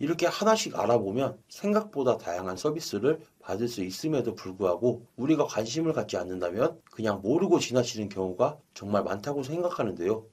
이렇게 하나씩 알아보면 생각보다 다양한 서비스를 받을 수 있음에도 불구하고 우리가 관심을 갖지 않는다면 그냥 모르고 지나치는 경우가 정말 많다고 생각하는데요.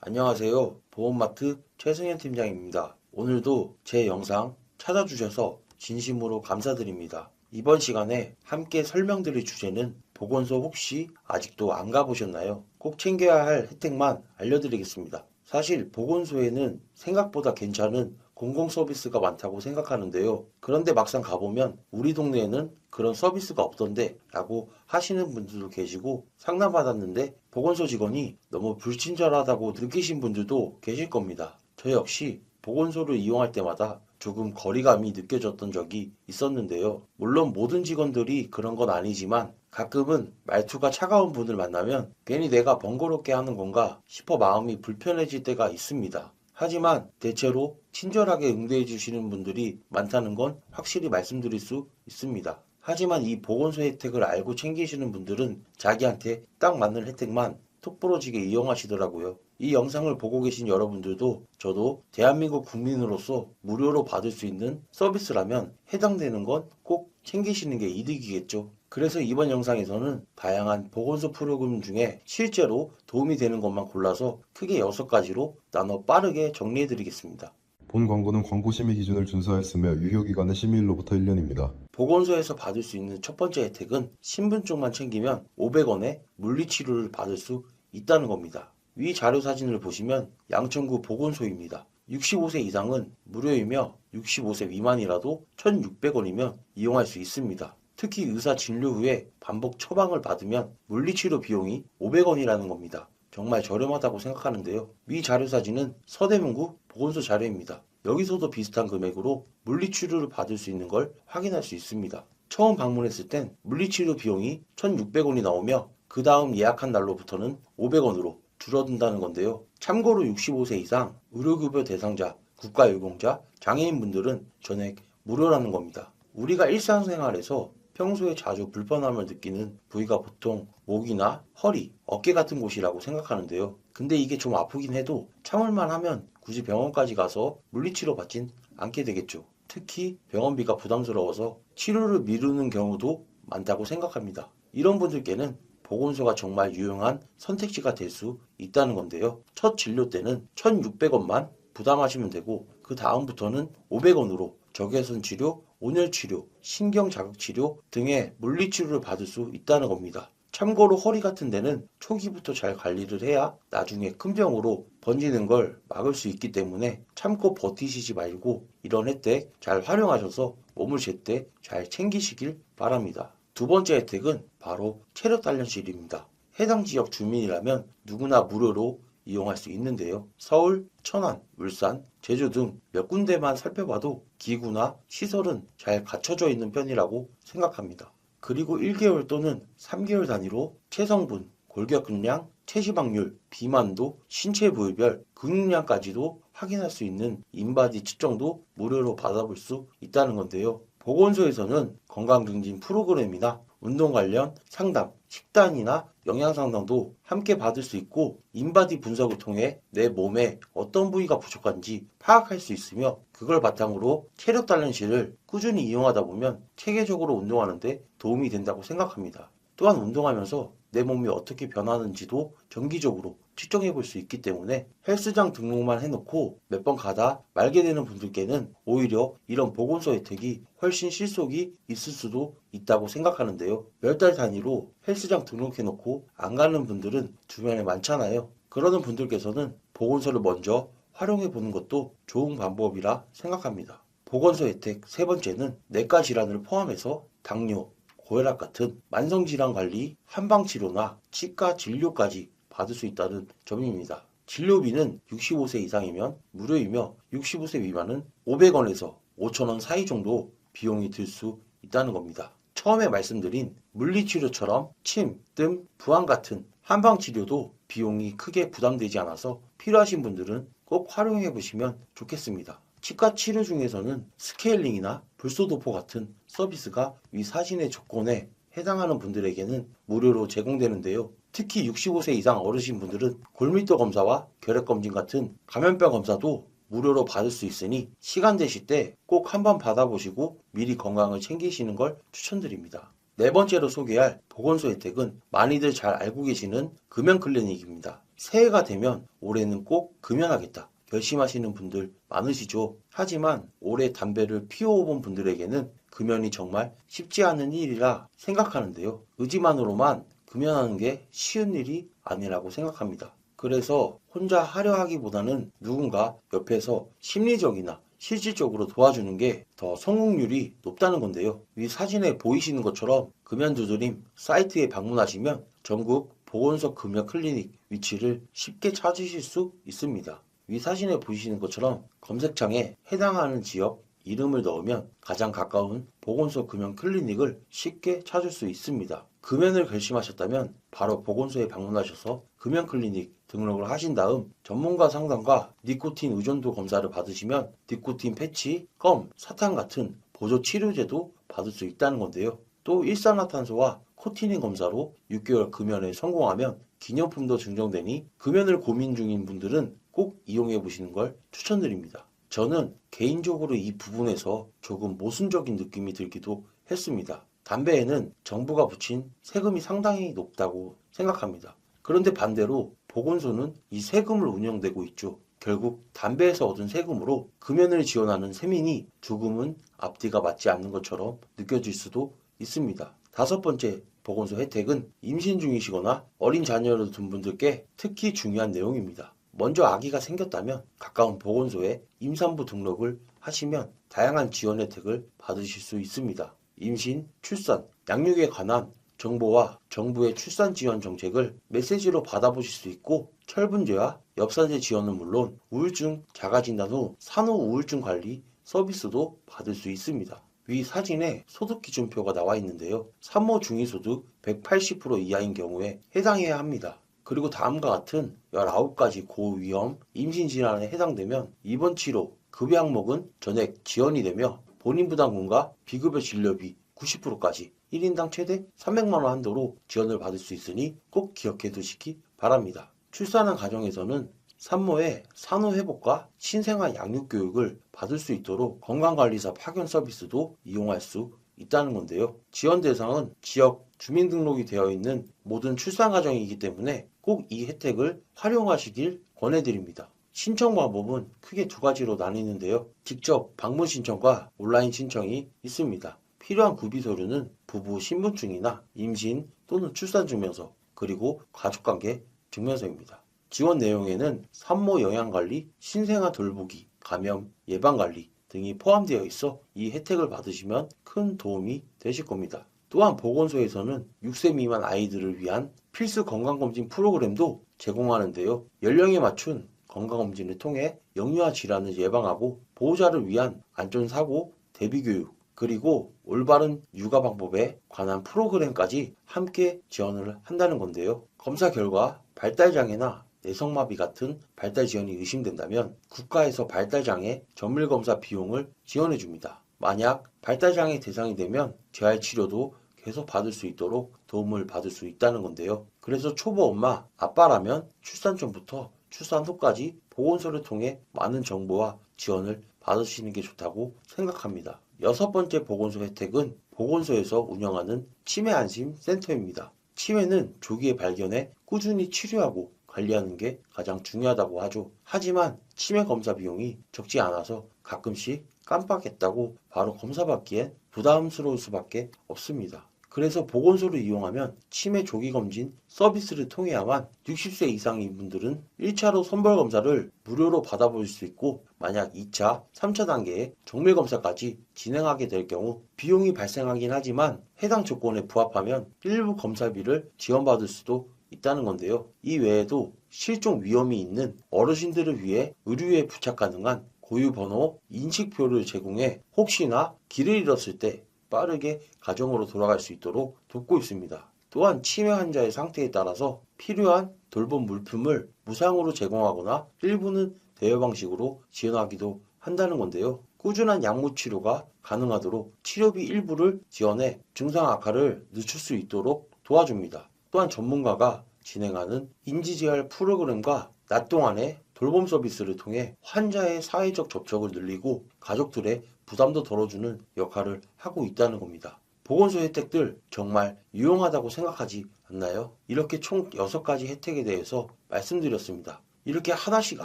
안녕하세요. 보험마트 최승현 팀장입니다. 오늘도 제 영상 찾아주셔서 진심으로 감사드립니다. 이번 시간에 함께 설명드릴 주제는 보건소 혹시 아직도 안 가보셨나요? 꼭 챙겨야 할 혜택만 알려드리겠습니다. 사실 보건소에는 생각보다 괜찮은 공공 서비스가 많다고 생각하는데요. 그런데 막상 가보면 우리 동네에는 그런 서비스가 없던데 라고 하시는 분들도 계시고 상담받았는데 보건소 직원이 너무 불친절하다고 느끼신 분들도 계실 겁니다. 저 역시 보건소를 이용할 때마다 조금 거리감이 느껴졌던 적이 있었는데요. 물론 모든 직원들이 그런 건 아니지만 가끔은 말투가 차가운 분을 만나면 괜히 내가 번거롭게 하는 건가 싶어 마음이 불편해질 때가 있습니다. 하지만 대체로 친절하게 응대해 주시는 분들이 많다는 건 확실히 말씀드릴 수 있습니다. 하지만 이 보건소 혜택을 알고 챙기시는 분들은 자기한테 딱 맞는 혜택만 톡 부러지게 이용하시더라고요. 이 영상을 보고 계신 여러분들도 저도 대한민국 국민으로서 무료로 받을 수 있는 서비스라면 해당되는 건 꼭 챙기시는 게 이득이겠죠. 그래서 이번 영상에서는 다양한 보건소 프로그램 중에 실제로 도움이 되는 것만 골라서 크게 6가지로 나눠 빠르게 정리해 드리겠습니다. 본 광고는 광고 심의 기준을 준수하였으며 유효기간은 심의일로부터 1년입니다. 보건소에서 받을 수 있는 첫 번째 혜택은 신분증만 챙기면 500원의 물리치료를 받을 수 있다는 겁니다. 위 자료 사진을 보시면 양천구 보건소입니다. 65세 이상은 무료이며 65세 미만이라도 1,600원이면 이용할 수 있습니다. 특히 의사 진료 후에 반복 처방을 받으면 물리치료 비용이 500원이라는 겁니다. 정말 저렴하다고 생각하는데요. 위 자료 사진은 서대문구 보건소 자료입니다. 여기서도 비슷한 금액으로 물리치료를 받을 수 있는 걸 확인할 수 있습니다. 처음 방문했을 땐 물리치료 비용이 1,600원이 나오며 그 다음 예약한 날로부터는 500원으로 줄어든다는 건데요. 참고로 65세 이상 의료급여 대상자, 국가유공자, 장애인분들은 전액 무료라는 겁니다. 우리가 일상생활에서 평소에 자주 불편함을 느끼는 부위가 보통 목이나 허리, 어깨 같은 곳이라고 생각하는데요. 근데 이게 좀 아프긴 해도 참을만 하면 굳이 병원까지 가서 물리치료 받진 않게 되겠죠. 특히 병원비가 부담스러워서 치료를 미루는 경우도 많다고 생각합니다. 이런 분들께는 보건소가 정말 유용한 선택지가 될 수 있다는 건데요. 첫 진료 때는 1,600원만 부담하시면 되고 그 다음부터는 500원으로 적외선 치료, 온열 치료, 신경 자극 치료 등의 물리 치료를 받을 수 있다는 겁니다. 참고로 허리 같은 데는 초기부터 잘 관리를 해야 나중에 큰 병으로 번지는 걸 막을 수 있기 때문에 참고 버티시지 말고 이런 혜택 잘 활용하셔서 몸을 제때 잘 챙기시길 바랍니다. 두 번째 혜택은 바로 체력 단련실입니다. 해당 지역 주민이라면 누구나 무료로 이용할 수 있는데요. 서울, 천안, 울산, 제주 등 몇 군데만 살펴봐도 기구나 시설은 잘 갖춰져 있는 편이라고 생각합니다. 그리고 1개월 또는 3개월 단위로 체성분, 골격근량, 체지방률, 비만도, 신체 부위별 근육량까지도 확인할 수 있는 인바디 측정도 무료로 받아볼 수 있다는 건데요. 보건소에서는 건강증진 프로그램이나 운동 관련 상담, 식단이나 영양 상담도 함께 받을 수 있고 인바디 분석을 통해 내 몸에 어떤 부위가 부족한지 파악할 수 있으며 그걸 바탕으로 체력 단련실을 꾸준히 이용하다 보면 체계적으로 운동하는데 도움이 된다고 생각합니다. 또한 운동하면서 내 몸이 어떻게 변하는지도 정기적으로 측정해 볼 수 있기 때문에 헬스장 등록만 해놓고 몇 번 가다 말게 되는 분들께는 오히려 이런 보건소 혜택이 훨씬 실속이 있을 수도 있다고 생각하는데요. 몇 달 단위로 헬스장 등록해놓고 안 가는 분들은 주변에 많잖아요. 그러는 분들께서는 보건소를 먼저 활용해 보는 것도 좋은 방법이라 생각합니다. 보건소 혜택 세 번째는 내과 질환을 포함해서 당뇨, 고혈압 같은 만성질환 관리, 한방치료나 치과 진료까지 받을 수 있다는 점입니다. 진료비는 65세 이상이면 무료이며 65세 미만은 500원에서 5,000원 사이 정도 비용이 들 수 있다는 겁니다. 처음에 말씀드린 물리치료처럼 침, 뜸, 부항 같은 한방 치료도 비용이 크게 부담되지 않아서 필요하신 분들은 꼭 활용해 보시면 좋겠습니다. 치과 치료 중에서는 스케일링이나 불소도포 같은 서비스가 위 사진의 조건에 해당하는 분들에게는 무료로 제공되는데요. 특히 65세 이상 어르신 분들은 골밀도 검사와 결핵 검진 같은 감염병 검사도 무료로 받을 수 있으니 시간 되실 때 꼭 한번 받아보시고 미리 건강을 챙기시는 걸 추천드립니다. 네 번째로 소개할 보건소 혜택은 많이들 잘 알고 계시는 금연 클리닉입니다. 새해가 되면 올해는 꼭 금연하겠다. 결심하시는 분들 많으시죠? 하지만 올해 담배를 피워본 분들에게는 금연이 정말 쉽지 않은 일이라 생각하는데요. 의지만으로만 금연하는 게 쉬운 일이 아니라고 생각합니다. 그래서 혼자 하려 하기보다는 누군가 옆에서 심리적이나 실질적으로 도와주는 게 더 성공률이 높다는 건데요. 위 사진에 보이시는 것처럼 금연 두드림 사이트에 방문하시면 전국 보건소 금연 클리닉 위치를 쉽게 찾으실 수 있습니다. 위 사진에 보이시는 것처럼 검색창에 해당하는 지역 이름을 넣으면 가장 가까운 보건소 금연 클리닉을 쉽게 찾을 수 있습니다. 금연을 결심하셨다면 바로 보건소에 방문하셔서 금연 클리닉 등록을 하신 다음 전문가 상담과 니코틴 의존도 검사를 받으시면 니코틴 패치, 껌, 사탕 같은 보조 치료제도 받을 수 있다는 건데요. 또 일산화탄소와 코티닌 검사로 6개월 금연에 성공하면 기념품도 증정되니 금연을 고민 중인 분들은 꼭 이용해 보시는 걸 추천드립니다. 저는 개인적으로 이 부분에서 조금 모순적인 느낌이 들기도 했습니다. 담배에는 정부가 붙인 세금이 상당히 높다고 생각합니다. 그런데 반대로 보건소는 이 세금을 운영되고 있죠. 결국 담배에서 얻은 세금으로 금연을 지원하는 세민이 조금은 앞뒤가 맞지 않는 것처럼 느껴질 수도 있습니다. 다섯 번째 보건소 혜택은 임신 중이시거나 어린 자녀를 둔 분들께 특히 중요한 내용입니다. 먼저 아기가 생겼다면 가까운 보건소에 임산부 등록을 하시면 다양한 지원 혜택을 받으실 수 있습니다. 임신, 출산, 양육에 관한 정보와 정부의 출산 지원 정책을 메시지로 받아보실 수 있고 철분제와 엽산제 지원은 물론 우울증 자가진단 후 산후 우울증 관리 서비스도 받을 수 있습니다. 위 사진에 소득 기준표가 나와 있는데요. 산모 중위소득 180% 이하인 경우에 해당해야 합니다. 그리고 다음과 같은 19가지 고위험 임신 질환에 해당되면 입원 치료, 급여 항목은 전액 지원이 되며 본인 부담금과 비급여 진료비 90%까지 1인당 최대 300만원 한도로 지원을 받을 수 있으니 꼭 기억해 두시기 바랍니다. 출산한 가정에서는 산모의 산후회복과 신생아 양육교육을 받을 수 있도록 건강관리사 파견 서비스도 이용할 수 있다는 건데요. 지원 대상은 지역 주민등록이 되어 있는 모든 출산 가정이기 때문에 꼭 이 혜택을 활용하시길 권해드립니다. 신청 방법은 크게 두 가지로 나뉘는데요. 직접 방문 신청과 온라인 신청이 있습니다. 필요한 구비 서류는 부부 신분증이나 임신 또는 출산 증명서 그리고 가족관계 증명서입니다. 지원 내용에는 산모 영양관리, 신생아 돌보기, 감염 예방관리 등이 포함되어 있어 이 혜택을 받으시면 큰 도움이 되실 겁니다. 또한 보건소에서는 6세 미만 아이들을 위한 필수 건강검진 프로그램도 제공하는데요. 연령에 맞춘 건강검진을 통해 영유아 질환을 예방하고 보호자를 위한 안전사고 대비교육 그리고 올바른 육아 방법에 관한 프로그램까지 함께 지원을 한다는 건데요. 검사 결과 발달장애나 내성마비 같은 발달 지연이 의심된다면 국가에서 발달장애 전밀검사 비용을 지원해 줍니다. 만약 발달장애 대상이 되면 재활 치료도 계속 받을 수 있도록 도움을 받을 수 있다는 건데요. 그래서 초보 엄마, 아빠라면 출산 전부터 출산 후까지 보건소를 통해 많은 정보와 지원을 받으시는 게 좋다고 생각합니다. 여섯 번째 보건소 혜택은 보건소에서 운영하는 치매 안심 센터입니다. 치매는 조기에 발견해 꾸준히 치료하고 관리하는 게 가장 중요하다고 하죠. 하지만 치매 검사 비용이 적지 않아서 가끔씩 깜빡했다고 바로 검사받기엔 부담스러울 수밖에 없습니다. 그래서 보건소를 이용하면 치매 조기 검진 서비스를 통해야만 60세 이상인 분들은 1차로 선별 검사를 무료로 받아볼 수 있고 만약 2차, 3차 단계의 정밀 검사까지 진행하게 될 경우 비용이 발생하긴 하지만 해당 조건에 부합하면 일부 검사비를 지원받을 수도 있다는 건데요. 이 외에도 실종 위험이 있는 어르신들을 위해 의료에 부착 가능한 고유 번호 인식표를 제공해 혹시나 길을 잃었을 때 빠르게 가정으로 돌아갈 수 있도록 돕고 있습니다. 또한 치매 환자의 상태에 따라서 필요한 돌봄 물품을 무상으로 제공하거나 일부는 대여 방식으로 지원하기도 한다는 건데요. 꾸준한 약물 치료가 가능하도록 치료비 일부를 지원해 증상 악화를 늦출 수 있도록 도와줍니다. 또한 전문가가 진행하는 인지재활 프로그램과 낮 동안의 돌봄 서비스를 통해 환자의 사회적 접촉을 늘리고 가족들의 부담도 덜어주는 역할을 하고 있다는 겁니다. 보건소 혜택들 정말 유용하다고 생각하지 않나요? 이렇게 총 6가지 혜택에 대해서 말씀드렸습니다. 이렇게 하나씩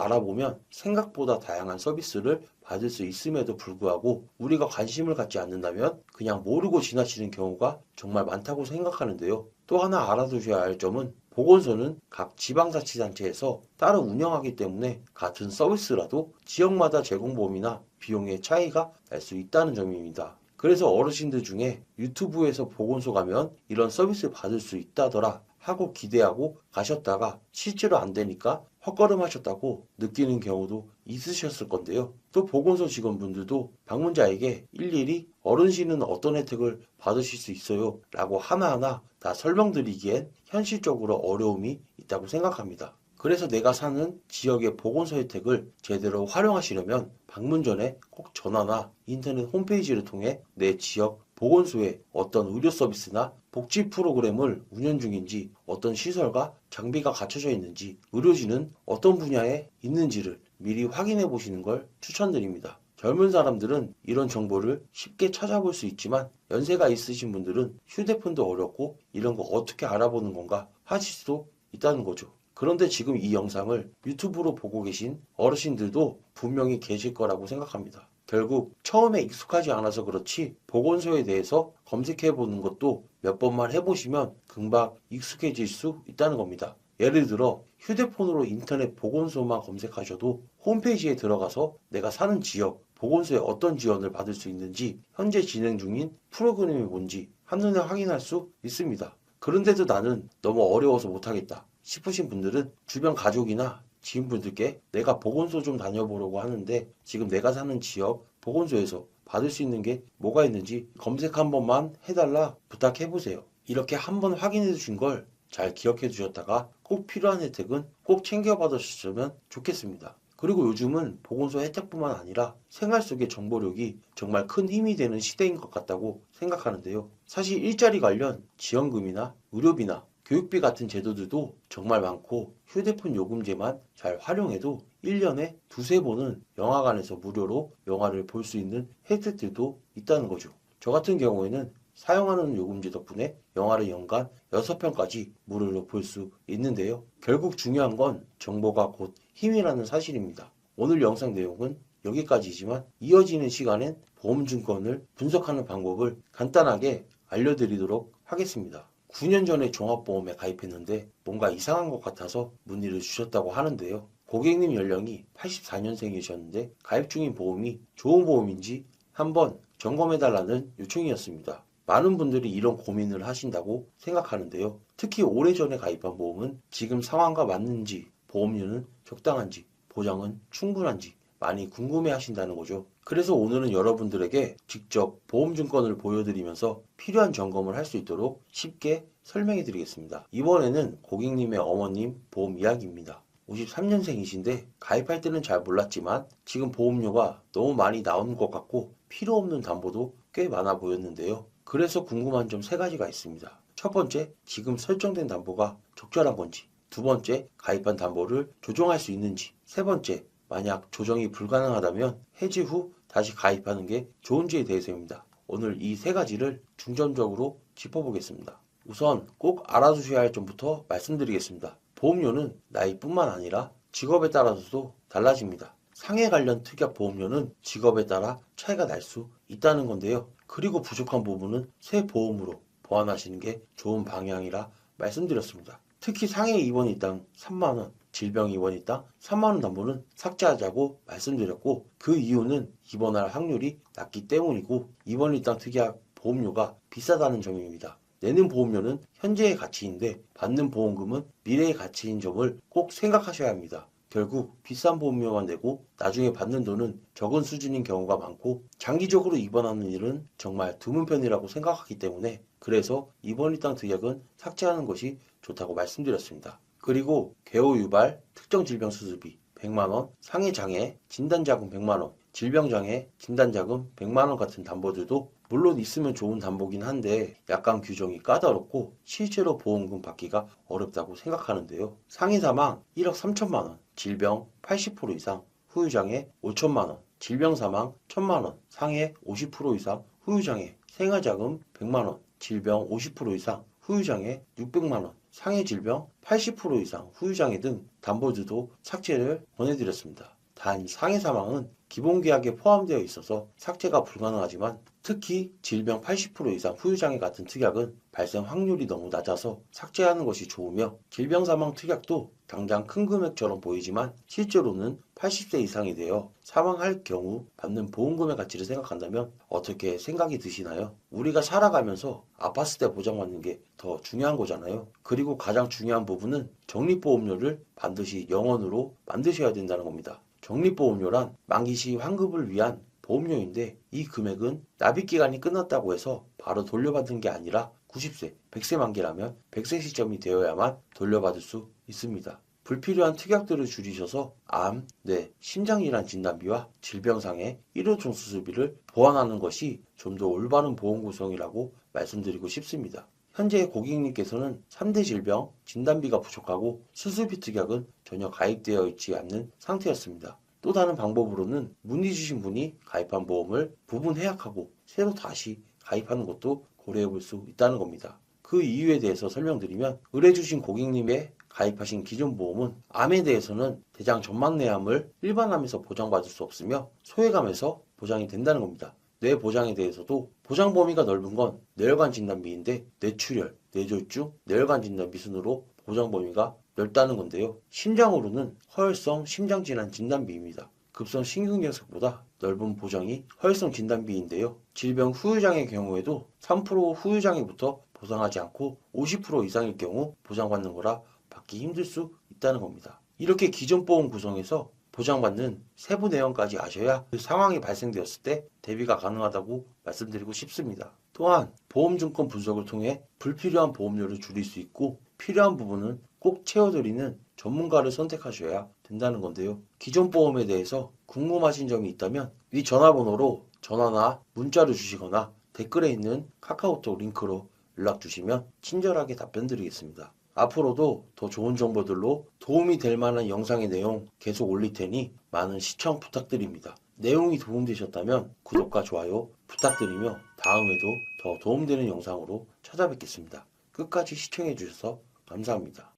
알아보면 생각보다 다양한 서비스를 받을 수 있음에도 불구하고 우리가 관심을 갖지 않는다면 그냥 모르고 지나치는 경우가 정말 많다고 생각하는데요. 또 하나 알아두셔야 할 점은 보건소는 각 지방자치단체에서 따로 운영하기 때문에 같은 서비스라도 지역마다 제공 범위나 비용의 차이가 날 수 있다는 점입니다. 그래서 어르신들 중에 유튜브에서 보건소 가면 이런 서비스 받을 수 있다더라 하고 기대하고 가셨다가 실제로 안 되니까 헛걸음 하셨다고 느끼는 경우도 있으셨을 건데요. 또 보건소 직원분들도 방문자에게 일일이 어르신은 어떤 혜택을 받으실 수 있어요 라고 하나하나 다 설명드리기엔 현실적으로 어려움이 있다고 생각합니다. 그래서 내가 사는 지역의 보건소 혜택을 제대로 활용하시려면 방문 전에 꼭 전화나 인터넷 홈페이지를 통해 내 지역 보건소에 어떤 의료 서비스나 복지 프로그램을 운영 중인지 어떤 시설과 장비가 갖춰져 있는지 의료진은 어떤 분야에 있는지를 미리 확인해 보시는 걸 추천드립니다. 젊은 사람들은 이런 정보를 쉽게 찾아볼 수 있지만 연세가 있으신 분들은 휴대폰도 어렵고 이런 거 어떻게 알아보는 건가 하실 수도 있다는 거죠. 그런데 지금 이 영상을 유튜브로 보고 계신 어르신들도 분명히 계실 거라고 생각합니다. 결국 처음에 익숙하지 않아서 그렇지 보건소에 대해서 검색해 보는 것도 몇 번만 해보시면 금방 익숙해질 수 있다는 겁니다. 예를 들어 휴대폰으로 인터넷 보건소만 검색하셔도 홈페이지에 들어가서 내가 사는 지역 보건소에 어떤 지원을 받을 수 있는지 현재 진행 중인 프로그램이 뭔지 한눈에 확인할 수 있습니다. 그런데도 나는 너무 어려워서 못하겠다 싶으신 분들은 주변 가족이나 지인분들께 내가 보건소 좀 다녀보려고 하는데 지금 내가 사는 지역 보건소에서 받을 수 있는 게 뭐가 있는지 검색 한 번만 해달라 부탁해 보세요. 이렇게 한 번 확인해 주신 걸 잘 기억해 두셨다가 꼭 필요한 혜택은 꼭 챙겨 받으셨으면 좋겠습니다. 그리고 요즘은 보건소 혜택뿐만 아니라 생활 속의 정보력이 정말 큰 힘이 되는 시대인 것 같다고 생각하는데요. 사실 일자리 관련 지원금이나 의료비나 교육비 같은 제도들도 정말 많고 휴대폰 요금제만 잘 활용해도 1년에 두세 번은 영화관에서 무료로 영화를 볼 수 있는 혜택들도 있다는 거죠. 저 같은 경우에는 사용하는 요금제 덕분에 영화를 연간 6편까지 무료로 볼 수 있는데요. 결국 중요한 건 정보가 곧 힘이라는 사실입니다. 오늘 영상 내용은 여기까지지만 이어지는 시간엔 보험증권을 분석하는 방법을 간단하게 알려드리도록 하겠습니다. 9년 전에 종합보험에 가입했는데 뭔가 이상한 것 같아서 문의를 주셨다고 하는데요. 고객님 연령이 84년생이셨는데 가입 중인 보험이 좋은 보험인지 한번 점검해달라는 요청이었습니다. 많은 분들이 이런 고민을 하신다고 생각하는데요. 특히 오래전에 가입한 보험은 지금 상황과 맞는지, 보험료는 적당한지, 보장은 충분한지 많이 궁금해 하신다는 거죠. 그래서 오늘은 여러분들에게 직접 보험증권을 보여드리면서 필요한 점검을 할 수 있도록 쉽게 설명해 드리겠습니다. 이번에는 고객님의 어머님 보험 이야기입니다. 53년생이신데 가입할 때는 잘 몰랐지만 지금 보험료가 너무 많이 나오는 것 같고 필요 없는 담보도 꽤 많아 보였는데요. 그래서 궁금한 점 세 가지가 있습니다. 첫 번째, 지금 설정된 담보가 적절한 건지. 두 번째, 가입한 담보를 조정할 수 있는지. 세 번째, 만약 조정이 불가능하다면 해지 후 다시 가입하는 게 좋은지에 대해서입니다. 오늘 이 세 가지를 중점적으로 짚어보겠습니다. 우선 꼭 알아두셔야 할 점부터 말씀드리겠습니다. 보험료는 나이뿐만 아니라 직업에 따라서도 달라집니다. 상해 관련 특약 보험료는 직업에 따라 차이가 날 수 있다는 건데요. 그리고 부족한 부분은 새 보험으로 보완하시는 게 좋은 방향이라 말씀드렸습니다. 특히 상해 입원 일당 3만원, 질병 입원 일당 3만원 담보는 삭제하자고 말씀드렸고 그 이유는 입원할 확률이 낮기 때문이고 입원 일당 특약 보험료가 비싸다는 점입니다. 내는 보험료는 현재의 가치인데 받는 보험금은 미래의 가치인 점을 꼭 생각하셔야 합니다. 결국 비싼 보험료만 내고 나중에 받는 돈은 적은 수준인 경우가 많고 장기적으로 입원하는 일은 정말 드문 편이라고 생각하기 때문에 그래서 입원 일당 특약은 삭제하는 것이 좋다고 말씀드렸습니다. 그리고 개호 유발 특정 질병 수술비 100만원, 상해 장애 진단 자금 100만원 질병 장애, 진단 자금 100만원 같은 담보들도 물론 있으면 좋은 담보긴 한데 약간 규정이 까다롭고 실제로 보험금 받기가 어렵다고 생각하는데요. 상해 사망 1억 3천만원, 질병 80% 이상, 후유장애 5천만원, 질병 사망 1천만원, 상해 50% 이상, 후유장애, 생활자금 100만원, 질병 50% 이상, 후유장애 600만원, 상해 질병 80% 이상, 후유장애 등 담보들도 삭제를 권해드렸습니다. 단 상해 사망은 기본 계약에 포함되어 있어서 삭제가 불가능하지만 특히 질병 80% 이상 후유장애 같은 특약은 발생 확률이 너무 낮아서 삭제하는 것이 좋으며 질병 사망 특약도 당장 큰 금액처럼 보이지만 실제로는 80세 이상이 되어 사망할 경우 받는 보험금의 가치를 생각한다면 어떻게 생각이 드시나요? 우리가 살아가면서 아팠을 때 보장받는 게 더 중요한 거잖아요. 그리고 가장 중요한 부분은 적립보험료를 반드시 영원으로 만드셔야 된다는 겁니다. 적립보험료란 만기 시 환급을 위한 보험료인데 이 금액은 납입 기간이 끝났다고 해서 바로 돌려받는 게 아니라 90세, 100세 만기라면 100세 시점이 되어야만 돌려받을 수 있습니다. 불필요한 특약들을 줄이셔서 암, 뇌, 심장질환 진단비와 질병상의 일회종 수술비를 보완하는 것이 좀 더 올바른 보험 구성이라고 말씀드리고 싶습니다. 현재 고객님께서는 3대 질병 진단비가 부족하고 수술비 특약은 전혀 가입되어 있지 않는 상태였습니다. 또 다른 방법으로는 문의 주신 분이 가입한 보험을 부분 해약하고 새로 다시 가입하는 것도 고려해 볼 수 있다는 겁니다. 그 이유에 대해서 설명드리면 의뢰 주신 고객님의 가입하신 기존 보험은 암에 대해서는 대장 전막내암을 일반암에서 보장받을 수 없으며 소외감에서 보장이 된다는 겁니다. 뇌 보장에 대해서도 보장 범위가 넓은 건 뇌혈관 진단비인데 뇌출혈, 뇌졸중, 뇌혈관 진단비 순으로 보장 범위가 넓다는 건데요. 심장으로는 허혈성 심장질환 진단비입니다. 급성 심근경색보다 넓은 보장이 허혈성 진단비인데요. 질병 후유장의 경우에도 3% 후유장애부터 보상하지 않고 50% 이상일 경우 보장받는 거라 받기 힘들 수 있다는 겁니다. 이렇게 기존 보험 구성에서 보장받는 세부 내용까지 아셔야 그 상황이 발생되었을 때 대비가 가능하다고 말씀드리고 싶습니다. 또한 보험증권 분석을 통해 불필요한 보험료를 줄일 수 있고 필요한 부분은 꼭 채워드리는 전문가를 선택하셔야 된다는 건데요. 기존 보험에 대해서 궁금하신 점이 있다면 위 전화번호로 전화나 문자를 주시거나 댓글에 있는 카카오톡 링크로 연락 주시면 친절하게 답변 드리겠습니다. 앞으로도 더 좋은 정보들로 도움이 될 만한 영상의 내용 계속 올릴 테니 많은 시청 부탁드립니다. 내용이 도움되셨다면 구독과 좋아요 부탁드리며 다음에도 더 도움되는 영상으로 찾아뵙겠습니다. 끝까지 시청해 주셔서 감사합니다.